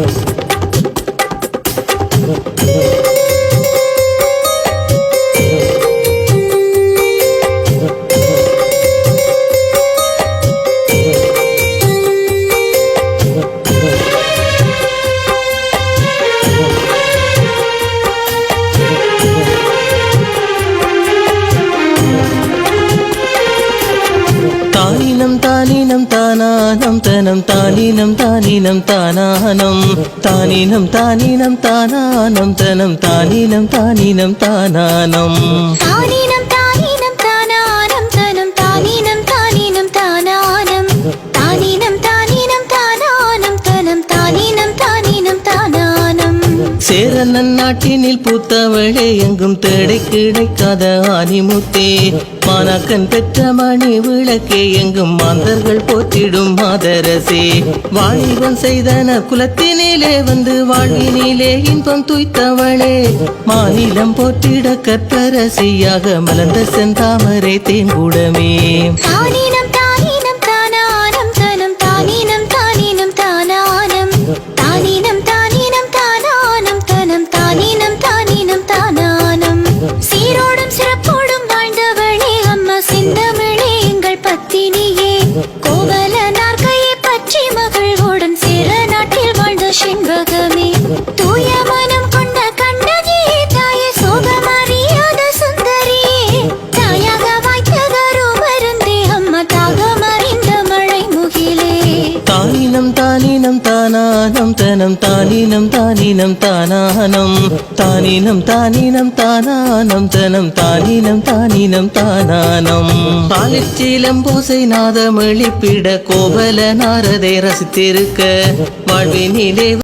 தானினம் தானினம் தனம் தானினம் தானினம் தானானம். தானினம் தானினம் தானானம் தனம் தானினம் தானினம் தானானம். தானீனம் தானீனம் தானானம் தனம் தானீனம் தானீனம் தானானம். தானீனம் தானீனம் தானானம் தனம் தானீனம் தானீனம் தானானம். சேரனன் நாட்டினில் பூத்தவளே எங்கும் தேடை கிடைக்காத ஆனிமுத்தே மாணாக்கன் பெற்ற மணி விளக்கே எங்கும் மாந்தர்கள் போற்றிடும் மாதரசே. வாணிபம் செய்தன குலத்தினிலே வந்து வாழ்வினிலே இன்பம் துய்த்தவளே. மாநிலம் போற்றிட கற்பரசியாக மலர்ந்த செந்தாமரை தேன்கூடமே தானம் தனம் தானினம் தானினம் தானானம். தானினம் தானினம் தானானம். தனம் தானினம் தானினம் தானானம். பாலிச்சீலம் பூசை நாதம் எழுப்பிட கோவல நாரதை ரசித்திருக்க வாழ்வினிலே